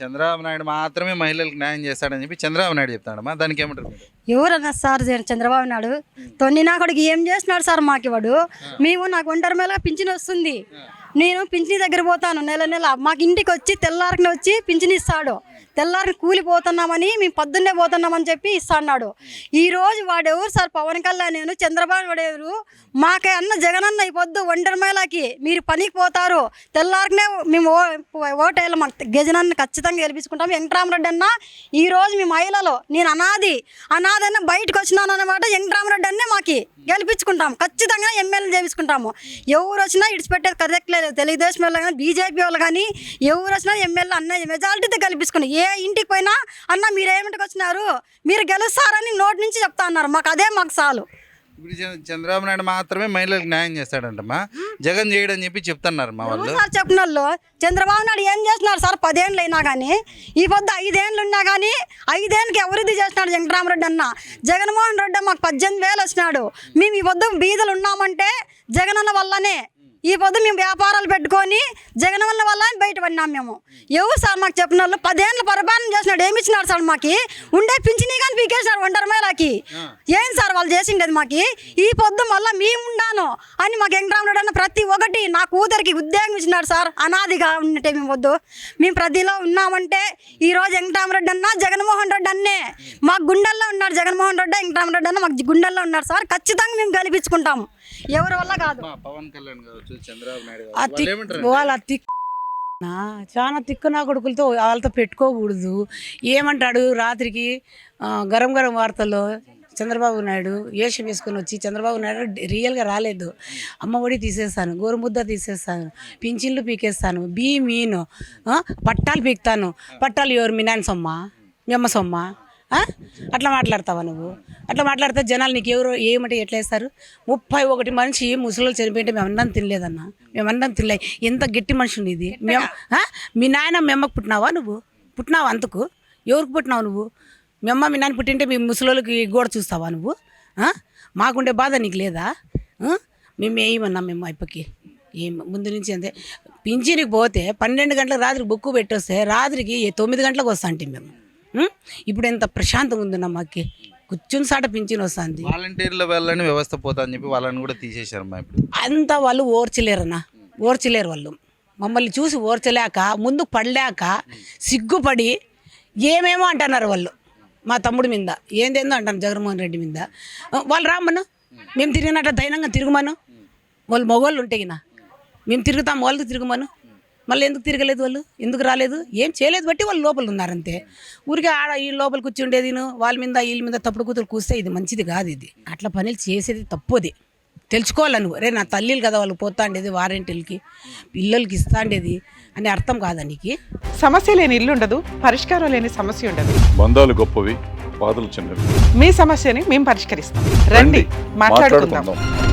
చంద్రబాబు నాయుడు మాత్రమే మహిళలకు న్యాయం చేస్తాడని చెప్పి చంద్రబాబు నాయుడు చెప్తాడమ్మా దానికి ఏమంటారు ఎవరన్నా సార్ చంద్రబాబు నాయుడు? తొన్ని నా కొడుకు ఏం చేస్తున్నాడు సార్ మాకు ఇవాడు మేము నాకు ఒంటరి మేళ పింఛన్ వస్తుంది. నేను పింఛని దగ్గర పోతాను నెల నెల. మాకు ఇంటికి వచ్చి తెల్లారికి వచ్చి పింఛని ఇస్తాడు. తెల్లారికి కూలిపోతున్నామని మేము పొద్దున్నే పోతున్నామని చెప్పి ఇస్తాడు ఈరోజు రోజు వాడు ఎవరు సార్? పవన్ కళ్యాణ్ నేను చంద్రబాబు వాడెవరు ఎవరు మాకే అన్న జగనన్న ఈ పొద్దు ఒంటరి మేళకి మీరు పనికి పోతారు. తెల్లారినే మేము ఓ ఓటేయాలి మాకు. గజనాన్ని ఖచ్చితంగా గెలిపించుకుంటాం. వెంకటరామరెడ్డి అన్న ఈ రోజు మీ మహిళలో నేను అనాది అనాది అన్న బయటకు వచ్చినాను అనమాట వెంకటరామరెడ్డి అన్నే మాకి గెలిపించుకుంటాం. ఖచ్చితంగా ఎమ్మెల్యే చేపించుకుంటాము ఎవరు వచ్చినా ఇడిచిపెట్టేది కదెక్కలేదు. తెలుగుదేశం వాళ్ళు కానీ బీజేపీ వాళ్ళు కానీ ఎవరు వచ్చినా ఎమ్మెల్యే అన్న మెజారిటీతో గెలిపించుకున్నాం ఏ ఇంటికి పోయినా అన్న మీరు ఏమిటికి వచ్చినారు మీరు గెలుస్తారని నోటి నుంచి చెప్తా అన్నారు. మాకు అదే మాకు చాలు. ఇప్పుడు చంద్రబాబు నాయుడు మాత్రమే మహిళలకు న్యాయం చేస్తాడంటమ్మా. జగన్ చేయడని చెప్పి చెప్తున్నారు మా వాళ్ళు. చెప్పిన వాళ్ళు చంద్రబాబు నాయుడు ఏం చేస్తున్నారు సార్ పదేళ్ళు అయినా కానీ ఈ పొద్దు ఐదేళ్ళు ఉన్నా కానీ ఐదేళ్ళకి అభివృద్ధి చేస్తున్నాడు వెంకటరామరెడ్డి అన్న. జగన్మోహన్ రెడ్డి మాకు పద్దెనిమిది వేలు వచ్చినాడు. మేము ఈ పొద్దు బీదలు ఉన్నామంటే జగనన్న వల్లనే ఈ పొద్దు మేము వ్యాపారాలు పెట్టుకొని జగన్ వల్ల వల్ల బయట పడినాం మేము. ఎవరు సార్ మాకు చెప్పిన వాళ్ళు పదేళ్ళు పరిపాలన చేసినాడు ఏమి ఇచ్చినాడు సార్ మాకి? ఉండే పింఛనీ కానీ పీకేసినాడు ఒంటరి మేళకి ఏం సార్ వాళ్ళు చేసిండేది మాకి? ఈ పొద్దు మళ్ళీ మేము ఉండాను అని మాకు వెంకటరామరెడ్డి అన్న ప్రతి ఒక్కటి నా కూతురికి ఉద్యోగం ఇచ్చినాడు సార్ అనాదిగా ఉన్నట్టే మేము వద్దు. మేము ప్రతిలో ఉన్నామంటే ఈ రోజు వెంకటరామరెడ్డి అన్న జగన్మోహన్ రెడ్డి అన్నే. మా గుండెల్లో ఉన్నాడు జగన్మోహన్ రెడ్డి వెంకటరామరెడ్డి అన్న మాకు గుండెల్లో ఉన్నారు సార్. ఖచ్చితంగా మేము గెలిపించుకుంటాము. ఎవరి వల్ల కాదు. పవన్ కళ్యాణ్ కావచ్చు చంద్రబాబు నాయుడు వాళ్ళు తిక్ చాలా తిక్కు నా కొడుకులతో వాళ్ళతో పెట్టుకోకూడదు. ఏమంటాడు రాత్రికి గరం గరం వార్తల్లో చంద్రబాబు నాయుడు వేషం వేసుకొని వచ్చి చంద్రబాబు నాయుడు రియల్గా రాలేదు. అమ్మ ఒడి తీసేస్తాను గోరుముద్ద తీసేస్తాను పింఛన్లు పీకేస్తాను బీ మీను పట్టాలు పీకుతాను. పట్టాలు ఎవరు? మీ నాన్న సొమ్మ మీ అమ్మ సొమ్మ? అట్లా మాట్లాడతావా నువ్వు? అట్లా మాట్లాడితే జనాలు నీకు ఎవరు ఏమంటే ఎట్లా వేస్తారు ముప్పై ఒకటి మనిషి ముసలి చనిపోయింటే మేము అన్నం తినలేదన్నా. మేము అన్నం తినలే. ఎంత గట్టి మనిషి ఇది మేము? మీ నాయన మీ అమ్మకు పుట్టినావా నువ్వు? పుట్టినావా అంతకు ఎవరికి పుట్టినావు నువ్వు? మీ అమ్మ మీ నాన్న పుట్టింటే మీ ముసలోళ్ళకి గోడ చూస్తావా నువ్వు? మాకుండే బాధ నీకు లేదా? మేము ఏమన్నాం మేము అయిపోకి. ఏం ముందు నుంచి అంతే. పింఛనికి పోతే పన్నెండు గంటలకు రాత్రికి బుక్కు పెట్టొస్తే రాత్రికి తొమ్మిది గంటలకు వస్తా అంటే మేము? ఇప్పుడు ఎంత ప్రశాంతంగా ఉందన్న మాకి కూర్చుని సాట పింఛన్ వస్తుంది. వాలంటీర్ల వల్లనే వ్యవస్థ పోతా అని చెప్పి వాళ్ళని కూడా తీసేశారమ్మా ఇప్పుడు. అంతా వాళ్ళు ఓర్చలేరన్న ఓర్చలేరు వాళ్ళు. మమ్మల్ని చూసి ఓర్చలేక ముందు పడలేక సిగ్గుపడి ఏమేమో అంటున్నారు వాళ్ళు. మా తమ్ముడి మీద. ఏందేందో అంటాను జగన్మోహన్ రెడ్డి మీద. వాళ్ళు రామను మేము తిరిగినట్టు ధైర్యంగా తిరుగుమను? వాళ్ళు మగవాళ్ళు ఉంటేగిన మేము తిరుగుతాం వాళ్ళతో తిరుగుమను? మళ్ళీ ఎందుకు తిరగలేదు వాళ్ళు? ఎందుకు రాలేదు? ఏం చేయలేదు బట్టి వాళ్ళు లోపల ఉన్నారంతే. ఊరికే ఆడ ఈ లోపల కూర్చుండేది వాళ్ళ మీద వీళ్ళ మీద తప్పుడు కూతురు కూస్తే ఇది మంచిది కాదు ఇది. అట్లా పనులు చేసేది తప్పుది. తెలుసుకోవాలి నువ్వు. రే నా తల్లిలు కదా వాళ్ళు పోతా ఉండేది వారెంటీలకి పిల్లలకి ఇస్తా ఉండేది అని అర్థం కాదా నీకు? సమస్య లేని ఇల్లు ఉండదు పరిష్కారం లేని సమస్య ఉండదు. బంధాలు గొప్పవి బాధలు చిన్నవి. మీ సమస్యని మేము పరిష్కరిస్తాం. రండి మాట్లాడుకుందాం.